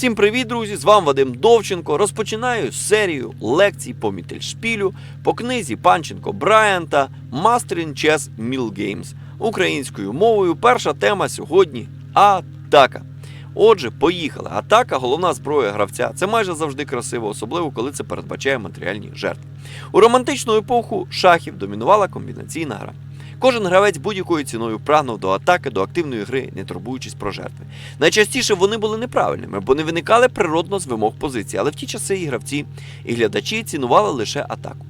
Всім привіт, друзі! З вами Вадим Довченко. Розпочинаю серію лекцій по Мітельшпілю по книзі Панченко Брайанта Mastering Chess Mill Games українською мовою. Перша тема сьогодні атака. Отже, поїхали. Атака головна зброя гравця. Це майже завжди красиво, особливо коли це передбачає матеріальні жертви. У романтичну епоху шахів домінувала комбінаційна гра. Кожен гравець будь-якою ціною прагнув до атаки, до активної гри, не турбуючись про жертви. Найчастіше вони були неправильними, бо не виникали природно з вимог позиції, але в ті часи і гравці, і глядачі цінували лише атаку.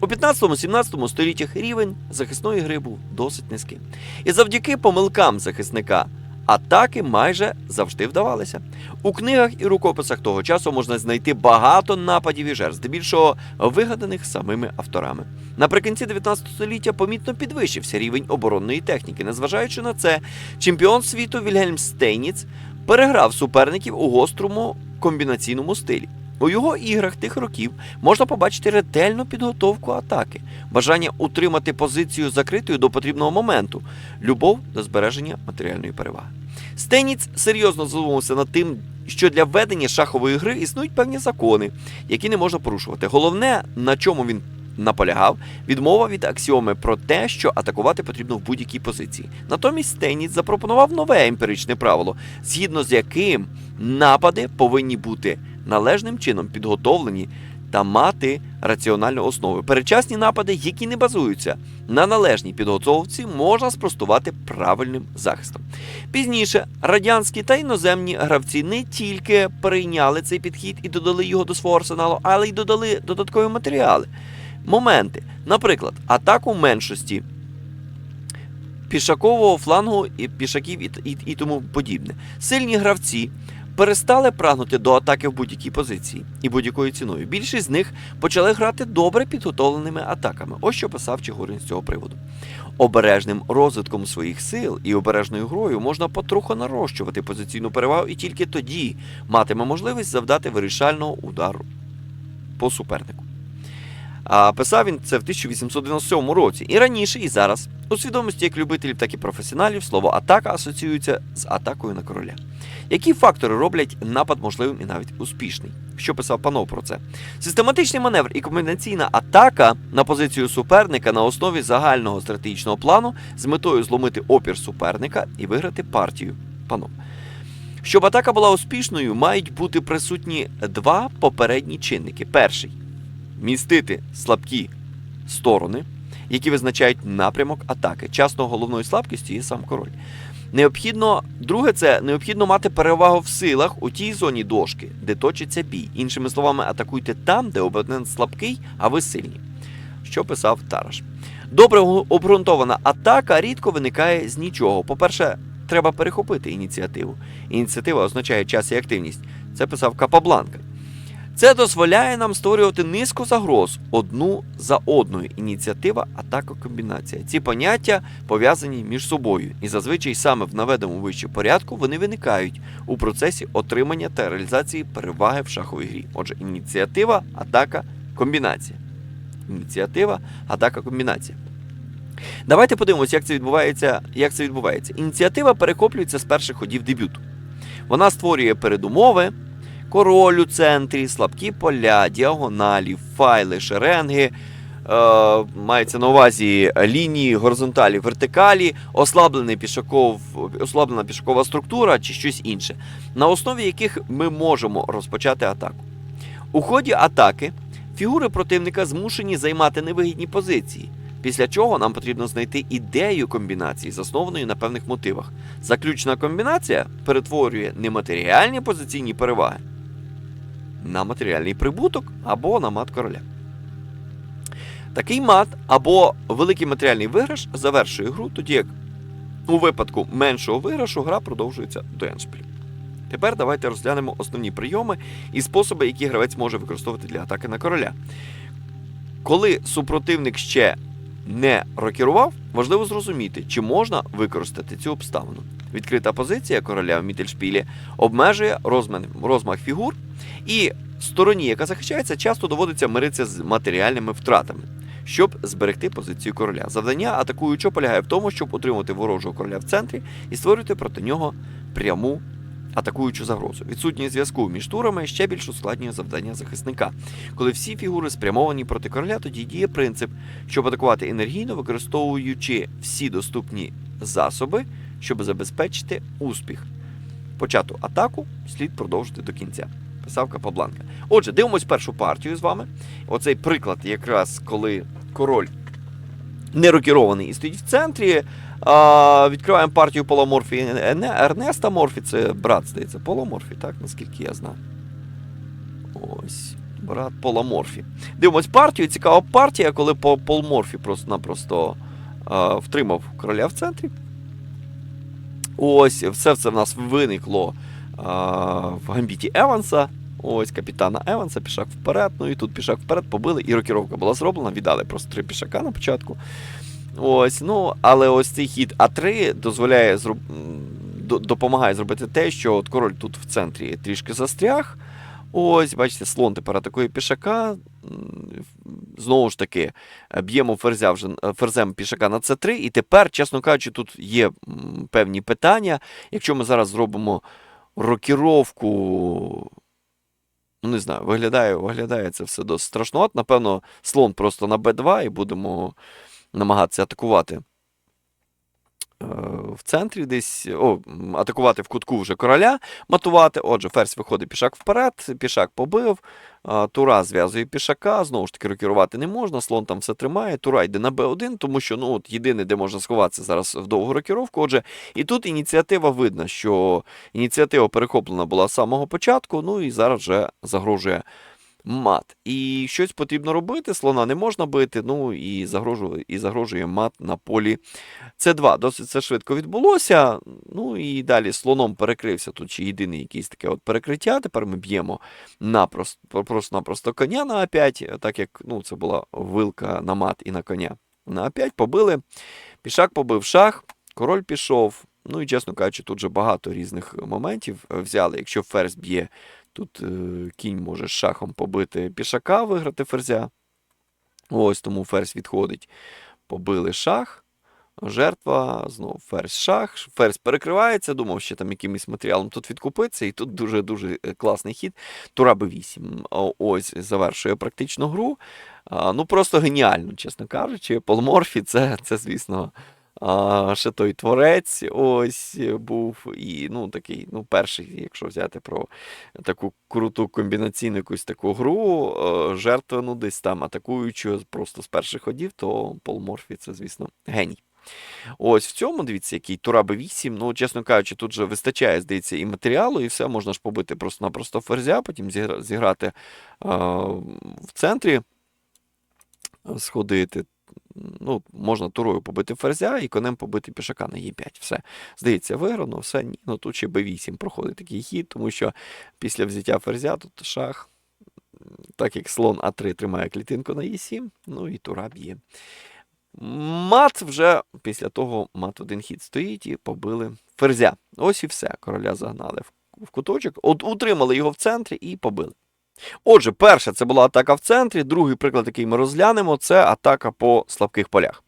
У 15-17 століттях рівень захисної гри був досить низьким. І завдяки помилкам захисника атаки майже завжди вдавалися. У книгах і рукописах того часу можна знайти багато нападів і жертв, здебільшого вигаданих самими авторами. Наприкінці 19 століття помітно підвищився рівень оборонної техніки. Незважаючи на це, чемпіон світу Вільгельм Стейніц переграв суперників у гострому комбінаційному стилі. У його іграх тих років можна побачити ретельну підготовку атаки, бажання утримати позицію закритою до потрібного моменту, любов до збереження матеріальної переваги. Стеніц серйозно задумався над тим, що для ведення шахової гри існують певні закони, які не можна порушувати. Головне, на чому він наполягав, відмова від аксіоми про те, що атакувати потрібно в будь-якій позиції. Натомість Стеніц запропонував нове емпіричне правило, згідно з яким напади повинні бути належним чином підготовлені та мати раціональну основу. Передчасні напади, які не базуються на належній підготовці, можна спростувати правильним захистом. Пізніше радянські та іноземні гравці не тільки прийняли цей підхід і додали його до свого арсеналу, але й додали додаткові матеріали. Моменти, наприклад, атаку меншості пішакового флангу і пішаків і, і, і тому подібне. Сильні гравці перестали прагнути до атаки в будь-якій позиції і будь-якою ціною. Більшість з них почали грати добре підготовленими атаками. Ось що писав Чигурин з цього приводу. Обережним розвитком своїх сил і обережною грою можна потроху нарощувати позиційну перевагу і тільки тоді матиме можливість завдати вирішального удару по супернику. А писав він це в 1897 році. І раніше, і зараз. У свідомості як любителів, так і професіоналів слово атака асоціюється з атакою на короля. Які фактори роблять напад можливим і навіть успішний? Що писав панов про це? Систематичний маневр і комбінаційна атака на позицію суперника на основі загального стратегічного плану з метою зломити опір суперника і виграти партію. Панов. Щоб атака була успішною, мають бути присутні два попередні чинники. Перший містити слабкі сторони, які визначають напрямок атаки. Часто головною слабкістю є сам король. Необхідно, друге, це необхідно мати перевагу в силах у тій зоні дошки, де точиться бій. Іншими словами, атакуйте там, де опонент слабкий, а ви сильні. Що писав Тараш. Добре обґрунтована атака рідко виникає з нічого. По-перше, треба перехопити ініціативу. Ініціатива означає час і активність. Це писав Капабланка. Це дозволяє нам створювати низку загроз одну за одною. Ініціатива, атака, комбінація. Ці поняття пов'язані між собою, і зазвичай саме в наведеному вище порядку вони виникають у процесі отримання та реалізації переваги в шаховій грі. Отже, ініціатива, атака, комбінація. Ініціатива, атака, комбінація. Давайте подивимося, як це відбувається. Як це відбувається. Ініціатива перехоплюється з перших ходів дебюту. Вона створює передумови король у центрі, слабкі поля, діагоналі, файли, шеренги. Е, мається на увазі лінії, горизонталі, вертикалі, ослаблений пішаков, ослаблена пішакова структура чи щось інше, на основі яких ми можемо розпочати атаку. У ході атаки фігури противника змушені займати невигідні позиції, після чого нам потрібно знайти ідею комбінації, заснованої на певних мотивах. Заключна комбінація перетворює нематеріальні позиційні переваги на матеріальний прибуток або на мат короля. Такий мат або великий матеріальний виграш завершує гру, тоді як у випадку меншого виграшу гра продовжується до еншпілю. Тепер давайте розглянемо основні прийоми і способи, які гравець може використовувати для атаки на короля. Коли супротивник ще не рокірував, важливо зрозуміти, чи можна використати цю обставину. Відкрита позиція короля в Мітельшпілі обмежує розмах фігур, і стороні, яка захищається, часто доводиться миритися з матеріальними втратами, щоб зберегти позицію короля. Завдання атакуючого полягає в тому, щоб утримати ворожого короля в центрі і створити проти нього пряму атакуючу загрозу. Відсутність зв'язку між турами ще більш ускладнює завдання захисника. Коли всі фігури спрямовані проти короля, тоді діє принцип, щоб атакувати енергійно, використовуючи всі доступні засоби, щоб забезпечити успіх. Почату атаку слід продовжити до кінця. Писав Капабланка. Отже, дивимось першу партію з вами. Оцей приклад, якраз коли король не рокірований і стоїть в центрі. А, відкриваємо партію Поломорфі Ернеста Морфі, це брат, здається, Поломорфі, так, наскільки я знаю. Ось, брат Поломорфі. Дивимось партію. Цікава партія, коли По- Полморфі просто-напросто а, втримав короля в центрі. Ось, все це в нас виникло а, в гамбіті Еванса. Ось капітана Еванса, пішак вперед. Ну і тут пішак вперед побили, і рокіровка була зроблена. Віддали просто три пішака на початку. Ось, ну, але ось цей хід А3 дозволяє зроб... допомагає зробити те, що от король тут в центрі трішки застряг. Ось, бачите, слон тепер атакує пішака. Знову ж таки, б'ємо ферзя вже ферзем пішака на С3. І тепер, чесно кажучи, тут є певні питання. Якщо ми зараз зробимо рокіровку. Ну, не знаю, виглядає, виглядає це все досить страшно. Напевно, слон просто на Б2 і будемо намагатися атакувати. е, В центрі десь, о, атакувати в кутку вже короля, матувати. Отже, ферзь виходить пішак вперед, пішак побив, тура зв'язує пішака, знову ж таки рокірувати не можна, слон там все тримає, тура йде на Б1, тому що ну, от єдине, де можна сховатися зараз в довгу рокіровку. Отже, і тут ініціатива видно, що ініціатива перехоплена була з самого початку, ну і зараз вже загрожує мат. І щось потрібно робити, слона не можна бити, ну і загрожує, і загрожує мат на полі С2. Досить це швидко відбулося. Ну і далі слоном перекрився тут ще єдине якесь таке от перекриття. Тепер ми б'ємо просто-напросто коня на А5, так як ну, це була вилка на мат і на коня. На А5 побили, пішак побив шах, король пішов. Ну і, чесно кажучи, тут вже багато різних моментів взяли. Якщо ферзь б'є, тут е, кінь може шахом побити пішака, виграти ферзя. Ось тому ферзь відходить. Побили шах. Жертва, знову ферзь шах, ферзь перекривається, думав, що там якимось матеріалом тут відкупиться, і тут дуже-дуже е, класний хід. Тура Б8. Ось завершує практично гру. Ну просто геніально, чесно кажучи. Полморфі це, це звісно, а, ще той творець ось е, був. І ну, такий, ну, перший, якщо взяти про таку круту комбінаційну якусь таку гру, е, жертва, десь там атакуючи просто з перших ходів, то Полморфі це, звісно, геній. Ось в цьому, дивіться, який Тура Б8. Ну, чесно кажучи, тут же вистачає, здається, і матеріалу, і все, можна ж побити просто-напросто ферзя, потім зіграти а, в центрі, сходити. Ну, можна турою побити ферзя і конем побити пішака на Е5. Все. Здається, виграно, все. Ні, ну тут ще Б8 проходить такий хід, тому що після взяття ферзя тут шах, так як слон А3 тримає клітинку на Е7, ну і тура б'є. Мат вже після того мат один хід стоїть і побили ферзя. Ось і все. Короля загнали в, куточок, от утримали його в центрі і побили. Отже, перша це була атака в центрі. Другий приклад, який ми розглянемо, це атака по слабких полях.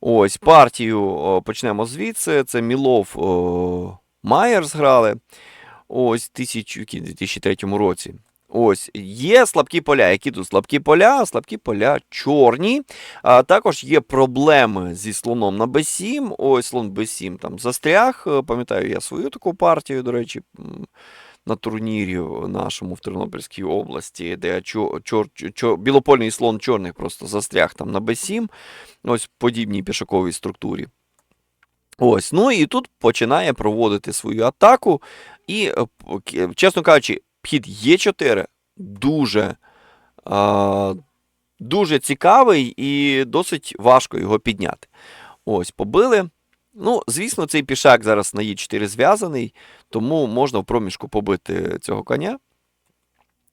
Ось партію почнемо звідси. Це Мілов о, Майерс грали. Ось який, 2003 році. Ось є слабкі поля. Які тут слабкі поля? Слабкі поля чорні. А також є проблеми зі слоном на Б7. Ось слон Б7 там застряг. Е, Пам'ятаю я свою таку партію, до речі, на турнірі нашому в Тернопільській області, де чор, чор, чор, білопольний слон чорних просто застряг там на Б7. Ось в подібній пішаковій структурі. Ось, ну і тут починає проводити свою атаку. І, е, чесно кажучи, хід Е4 дуже, а, дуже цікавий і досить важко його підняти. Ось, побили. Ну, звісно, цей пішак зараз на Е4 зв'язаний, тому можна в проміжку побити цього коня.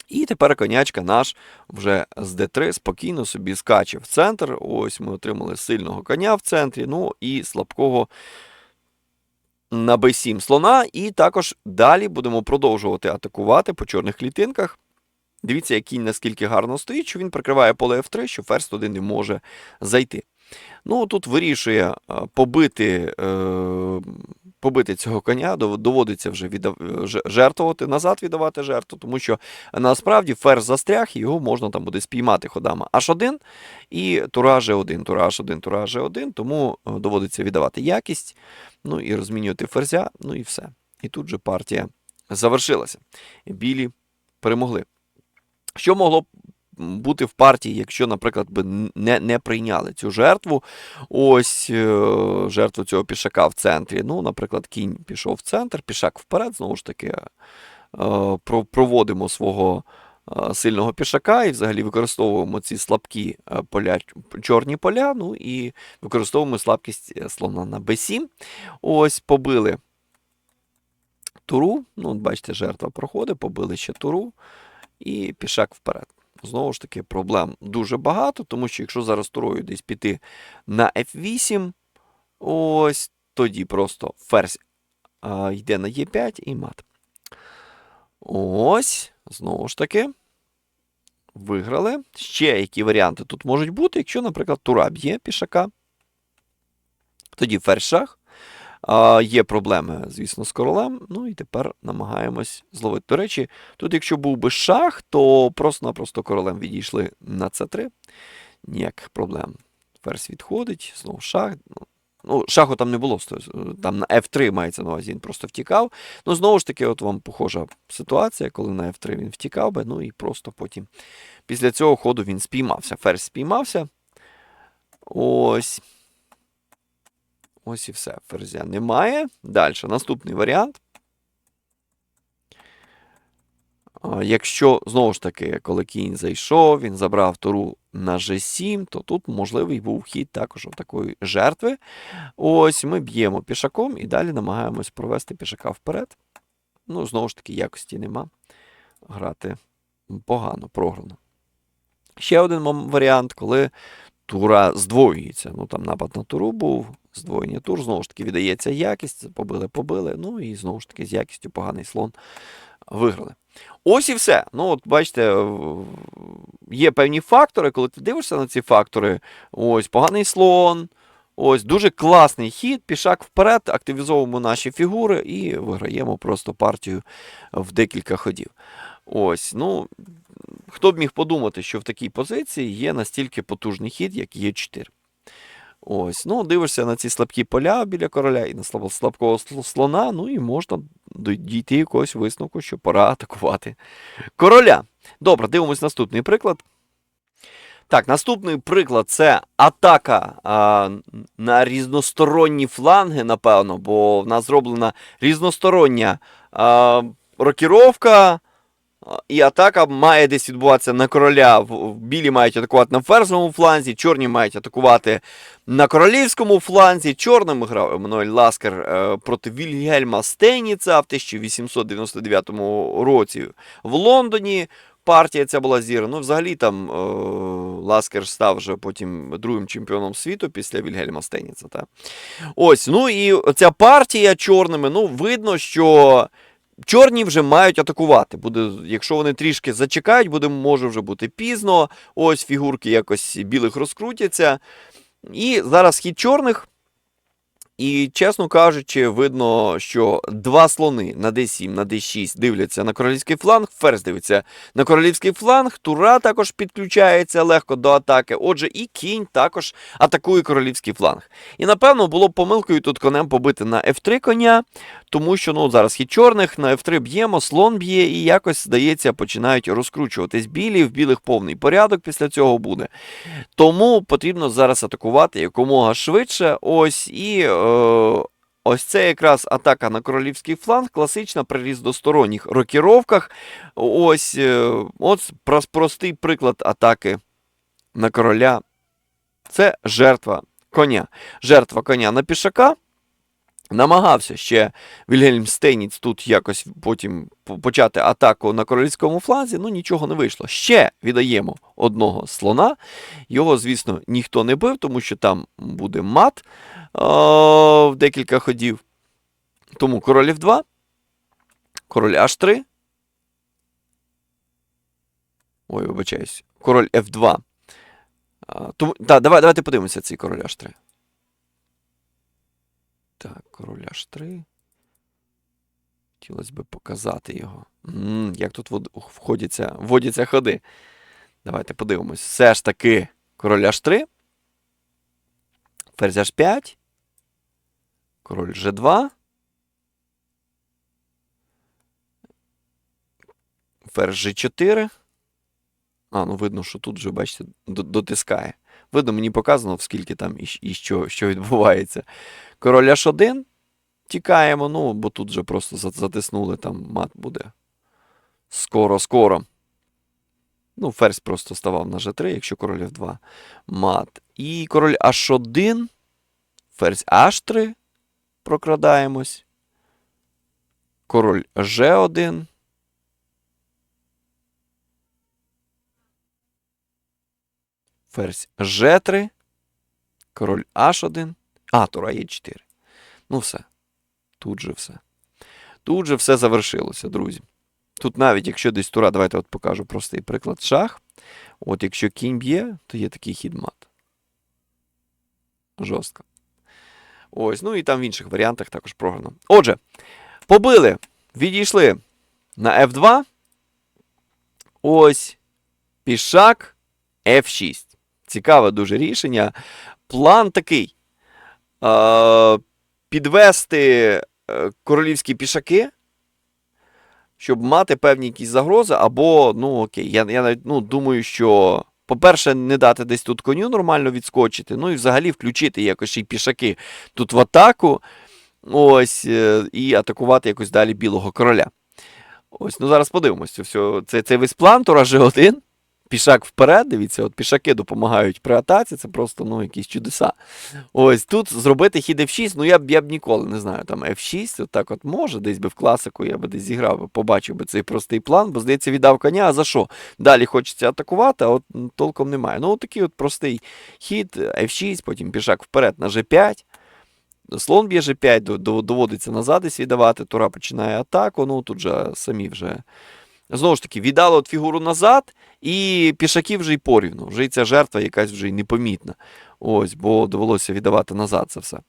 І тепер конячка наш вже з D3 спокійно собі скаче в центр. Ось ми отримали сильного коня в центрі, ну і слабкого на b7 слона. І також далі будемо продовжувати атакувати по чорних клітинках. Дивіться, як кінь наскільки гарно стоїть, що він прикриває поле F3, що ферзь туди не може зайти. Ну, тут вирішує е, побити е, побити цього коня, доводиться вже віддав- жертвувати, назад віддавати жертву, тому що насправді ферзь застряг, і його можна там буде спіймати ходами H1 і тура G1, тура H1, тура G1, тому е, доводиться віддавати якість, ну і розмінювати ферзя, ну і все. І тут же партія завершилася. Білі перемогли. Що могло б бути в партії, якщо, наприклад, би не, не прийняли цю жертву, ось е, жертву цього пішака в центрі. Ну, наприклад, кінь пішов в центр, пішак вперед, знову ж таки, е, про- проводимо свого е, сильного пішака і взагалі використовуємо ці слабкі поля, чорні поля, ну і використовуємо слабкість слона на b7. Ось побили туру. Ну, от бачите, жертва проходить, побили ще туру і пішак вперед. Знову ж таки, проблем дуже багато, тому що якщо зараз турою десь піти на F8, ось тоді просто ферзь а, йде на Е5 і мат. Ось, знову ж таки. Виграли. Ще які варіанти тут можуть бути, якщо, наприклад, тура б'є пішака. Тоді ферзь шах. А, є проблеми, звісно, з королем. Ну і тепер намагаємось зловити. До речі, тут, якщо був би шах, то просто-напросто королем відійшли на С3. Ніяких проблем. Ферзь відходить, знову шах. Ну, Ну, шаху там не було, там на F3 мається на увазі, він просто втікав. Ну, знову ж таки, от вам похожа ситуація, коли на F3 він втікав би, ну і просто потім після цього ходу він спіймався. Ферзь спіймався. Ось. Ось і все. Ферзя немає. Далі, наступний варіант. Якщо, знову ж таки, коли кінь зайшов, він забрав туру на G7, то тут можливий був хід також такої жертви. Ось ми б'ємо пішаком і далі намагаємось провести пішака вперед. Ну, знову ж таки, якості нема. Грати погано, програно. Ще один варіант, коли тура здвоюється. Ну, там напад на туру був, здвоєння тур, знову ж таки, віддається якість, побили, побили. Ну і знову ж таки, з якістю поганий слон виграли. Ось і все. Ну, от бачите, є певні фактори, коли ти дивишся на ці фактори, ось поганий слон, ось дуже класний хід, пішак вперед, активізовуємо наші фігури і виграємо просто партію в декілька ходів. Ось, ну, хто б міг подумати, що в такій позиції є настільки потужний хід, як Е4. Ось, ну, дивишся на ці слабкі поля біля короля і на слабкого слона, ну і можна дійти якогось висновку, що пора атакувати короля. Добре, дивимось наступний приклад. Так, наступний приклад це атака а, на різносторонні фланги, напевно, бо в нас зроблена різностороння а, рокіровка. І атака має десь відбуватися на короля. Білі мають атакувати на ферзовому фланзі, чорні мають атакувати на королівському фланзі. Чорним грав Еммануель Ласкер е, проти Вільгельма Стейніца в 1899 році в Лондоні. Партія ця була зіграна. Ну, взагалі там е, Ласкер став вже потім другим чемпіоном світу після Вільгельма Стейніца. Та. Ось, ну і ця партія чорними, ну, видно, що чорні вже мають атакувати. Буде, якщо вони трішки зачекають, буде, може вже бути пізно. Ось фігурки якось білих розкрутяться. І зараз хід чорних. І, чесно кажучи, видно, що два слони на d7, на d6 дивляться на королівський фланг, ферзь дивиться на королівський фланг, тура також підключається легко до атаки. Отже, і кінь також атакує королівський фланг. І напевно було б помилкою тут конем побити на f3 коня, тому що ну, зараз хід чорних, на f3 б'ємо, слон б'є, і якось, здається, починають розкручуватись білі. В білих повний порядок після цього буде. Тому потрібно зараз атакувати якомога швидше. Ось і е, ось це якраз атака на королівський фланг, класична при сторонніх рокіровках. Ось, е, ось простий приклад атаки на короля. Це жертва коня. Жертва коня на пішака. Намагався ще Вільгельм Стейніц тут якось потім почати атаку на королівському фланзі, ну нічого не вийшло. Ще віддаємо одного слона. Його, звісно, ніхто не бив, тому що там буде мат о, в декілька ходів. Тому король F2, король H3. Ой, вибачаюсь. Король F2. А, тому, та, давай, давайте подивимося цей король H3. Так, король H3. Хотілося б показати його. м як тут входяться, вводяться ходи. Давайте подивимось. Все ж таки король H3. Ферзь H5. Король G2. Ферзь G4. А, ну видно, що тут вже, бачите, дотискає. Видно, мені показано, скільки там і, і що, що відбувається. Король H1. Тікаємо, ну, бо тут вже просто затиснули, там мат буде. Скоро-скоро. Ну, ферзь просто ставав на G3, якщо король F2 мат. І король H1, ферзь H3 прокрадаємось. Король G1. Ферзь G3. Король H1. А, тура Е4. Ну, все. Тут же все. Тут же все завершилося, друзі. Тут навіть якщо десь тура, давайте от покажу простий приклад шах. От якщо кінь б'є, то є такий хід мат. Жорстко. Ось, ну і там в інших варіантах також програно. Отже, побили, відійшли на F2. Ось пішак F6. Цікаве дуже рішення. План такий: е, підвести королівські пішаки, щоб мати певні якісь загрози, або, ну окей, я, я навіть ну, думаю, що, по-перше, не дати десь тут коню нормально відскочити, ну і взагалі включити якось й пішаки тут в атаку. Ось, е, і атакувати якось далі білого короля. Ось, ну зараз подивимось. Це, це, весь план, Тура G1. Пішак вперед, дивіться, от пішаки допомагають при атаці, це просто ну, якісь чудеса. Ось тут зробити хід F6, ну я б я б ніколи не знаю, там F6, от так от може, десь би в класику я би десь зіграв, побачив би цей простий план, бо здається, віддав коня, а за що? Далі хочеться атакувати, а от толком немає. Ну, от такий от простий хід, F6, потім пішак вперед на G5. Слон б'є G5, до- до- доводиться назад десь віддавати, Тура починає атаку. Ну тут же самі вже. Знову ж таки, віддали от фігуру назад, і пішаки вже й порівну. Вже й ця жертва якась вже й непомітна. Ось, бо довелося віддавати назад це все.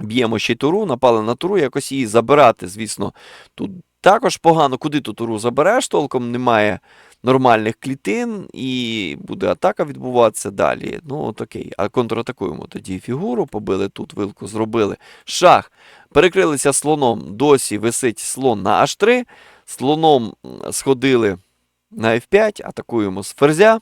Б'ємо ще й туру, напали на туру, якось її забирати, звісно, тут також погано. Куди ту туру забереш, толком немає нормальних клітин, і буде атака відбуватися далі. Ну, от окей. А контратакуємо тоді фігуру, побили тут, вилку зробили. Шах. Перекрилися слоном, досі висить слон на H3. Слоном сходили на F5, атакуємо з ферзя.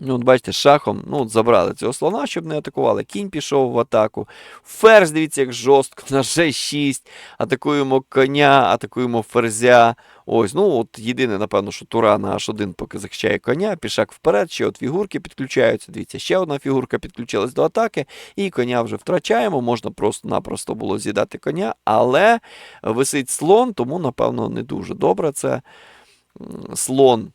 Ну, от бачите, шахом ну, от забрали цього слона, щоб не атакували. Кінь пішов в атаку. Ферзь, дивіться, як жорстко, на G6. Атакуємо коня, атакуємо ферзя. Ось, ну от єдине, напевно, що тура на H1 поки захищає коня, пішак вперед, ще от фігурки підключаються. Дивіться, ще одна фігурка підключилась до атаки, і коня вже втрачаємо. Можна просто-напросто було з'їдати коня, але висить слон, тому, напевно, не дуже добре це. Слон.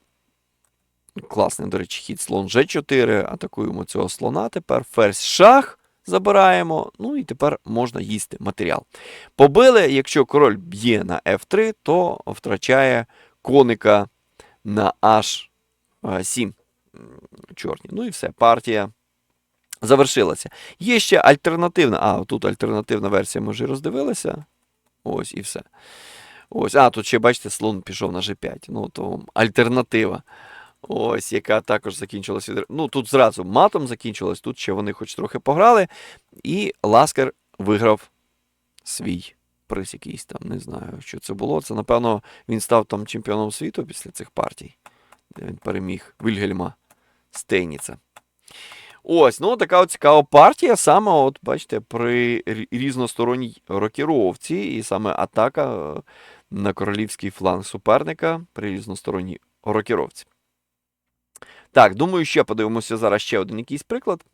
Класний, до речі, хід слон G4. Атакуємо цього слона. Тепер ферзь шах забираємо. Ну і тепер можна їсти матеріал. Побили, якщо король б'є на F3, то втрачає коника на H7. Чорні. Ну і все, партія завершилася. Є ще альтернативна. А, тут альтернативна версія ми вже роздивилися. Ось і все. Ось, а, тут ще, бачите, слон пішов на G5. Ну, то альтернатива. Ось, яка також закінчилась від... Ну, тут зразу матом закінчилась, тут ще вони хоч трохи пограли. І Ласкер виграв свій приз якийсь там, не знаю, що це було. Це, напевно, він став там чемпіоном світу після цих партій, де він переміг Вільгельма Стейніца. Ось, ну така цікава партія. Саме, от, бачите, при різносторонній рокіровці, і саме атака е, на королівський фланг суперника при різносторонній рокіровці. Так, думаю, ще подивимося зараз ще один якийсь приклад.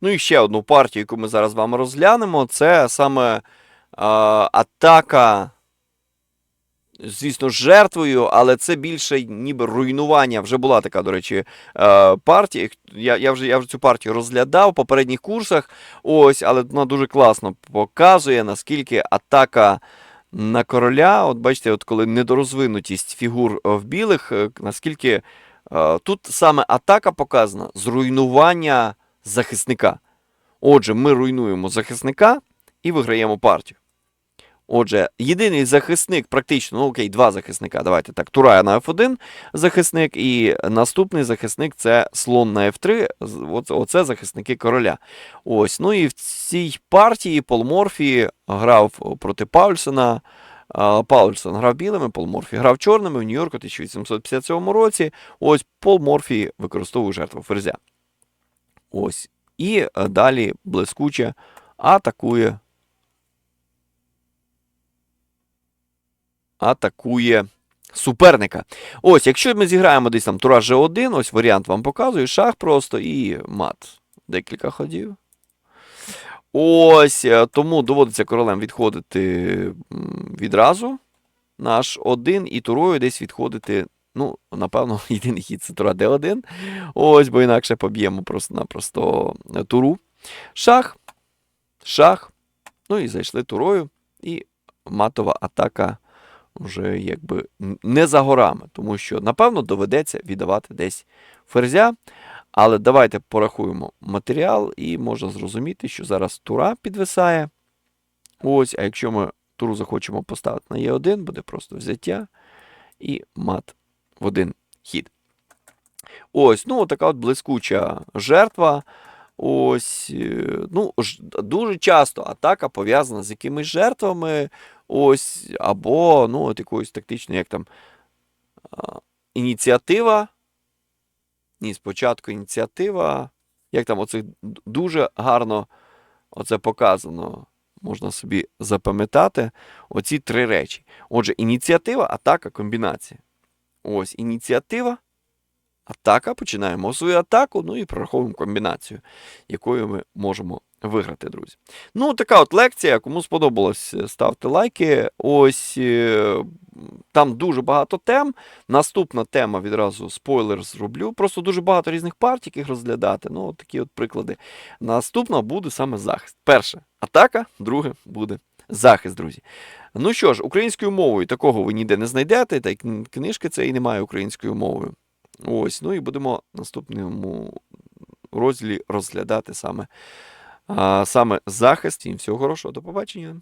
Ну і ще одну партію, яку ми зараз з вами розглянемо, це саме е, атака, звісно, жертвою, але це більше ніби руйнування. Вже була така, до речі, е, партія. Я, я, вже, я вже цю партію розглядав в попередніх курсах. Ось, але вона дуже класно показує, наскільки атака на короля, от бачите, от коли недорозвинутість фігур е, в білих, е, наскільки тут саме атака показана зруйнування захисника. Отже, ми руйнуємо захисника і виграємо партію. Отже, єдиний захисник, практично, ну окей, два захисника. Давайте так. Тура на F1 захисник, і наступний захисник це слон на F3. Оце, захисники короля. Ось. Ну і в цій партії Пол Морфі грав проти Паульсена. А, грав білими, Пол Морфі грав чорними в Нью-Йорку у 1857 році. Ось Пол Морфі використовує жертву ферзя. Ось. І е, далі блискуче атакує. Атакує суперника. Ось, якщо ми зіграємо десь там тура G1, ось варіант вам показую, шах просто і мат. Декілька ходів. Ось, е, тому доводиться королем відходити відразу. Наш один і турою десь відходити. Ну, напевно, єдиний хід це тура D1. Ось, бо інакше поб'ємо просто-напросто туру. Шах. Шах. Ну і зайшли турою. І матова атака вже якби не за горами, тому що, напевно, доведеться віддавати десь ферзя. Але давайте порахуємо матеріал, і можна зрозуміти, що зараз тура підвисає. Ось, а якщо ми туру захочемо поставити на Е1, буде просто взяття і мат в один хід. Ось, ну, така от блискуча жертва. Ось, е, ну, дуже часто атака пов'язана з якимись жертвами. Ось, або, ну, от якоюсь тактичною, як там ініціатива. Ні, спочатку ініціатива. Як там оцих дуже гарно оце показано. Можна собі запам'ятати оці три речі. Отже, ініціатива, атака, комбінація. Ось ініціатива, атака. Починаємо свою атаку, ну і прораховуємо комбінацію, якою ми можемо виграти, друзі. Ну, така от лекція. Кому сподобалось, е, ставте лайки. Ось е, там дуже багато тем. Наступна тема відразу спойлер зроблю. Просто дуже багато різних партій, яких розглядати. Ну, от такі от приклади. Наступна буде саме захист. Перше атака, друге буде захист, друзі. Ну що ж, українською мовою такого ви ніде не знайдете, та й кн- книжки цієї немає українською мовою. Ось, ну і будемо в наступному розділі розглядати саме, а, саме захист. Всім всього хорошого, до побачення.